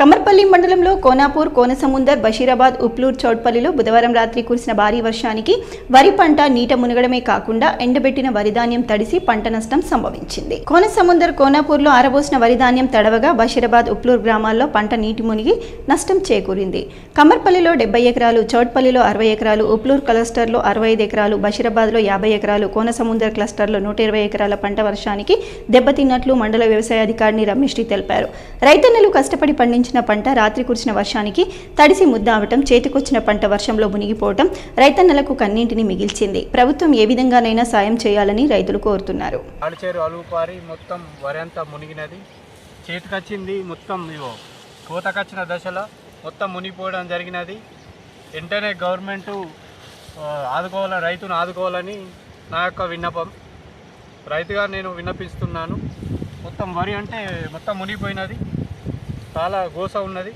కమర్పల్లి మండలంలో కోనాపూర్ కోనసముందర్ బషీరాబాద్ ఉప్లూర్ చౌట్పల్లిలో బుధవారం రాత్రి కురిసిన భారీ వర్షానికి వరి పంట నీట మునగడమే కాకుండా ఎండబెట్టిన వరిధాన్యం తడిసి పంట నష్టం సంభవించింది. కోనసముందర్ కోనాపూర్లో ఆరబోసిన వరిధాన్యం తడవగా బషీరాబాద్ ఉప్లూర్ గ్రామాల్లో పంట నీటి మునిగి నష్టం చేకూరింది. కమర్పల్లిలో డెబ్బై ఎకరాలు చౌట్పల్లిలో అరవై ఎకరాలు ఉప్లూర్ క్లస్టర్లో అరవై ఐదు ఎకరాలు బషీరాబాద్లో యాభై ఎకరాలు కోనసముందర్ క్లస్టర్లో నూట ఇరవై ఎకరాల పంట వర్షానికి దెబ్బతిన్నట్లు మండల వ్యవసాయ అధికారిని రమేష్ తెలిపారు. రైతన్నలు కష్టపడి పండించిన పంట రాత్రి కురిసిన వర్షానికి తడిసి ముద్దావటం చేతికొచ్చిన పంట వర్షంలో మునిగిపోవటం రైతన్నలకు కన్నింటిని మిగిల్చింది. ప్రభుత్వం ఏ విధంగానైనా సాయం చేయాలని రైతులు కోరుతున్నారు. మొత్తం వరి అంతా మునిగినది. చేతికొచ్చింది మొత్తం ఇవో కోతకొచ్చిన దశలో మొత్తం మునిగిపోవడం జరిగినది. వెంటనే గవర్నమెంట్ ఆదుకోవాలని రైతును ఆదుకోవాలని నా యొక్క విన్నపం. రైతుగా నేను విన్నపిస్తున్నాను. మొత్తం వరి అంటే మొత్తం మునిగిపోయినది. చాలా గోస ఉన్నది.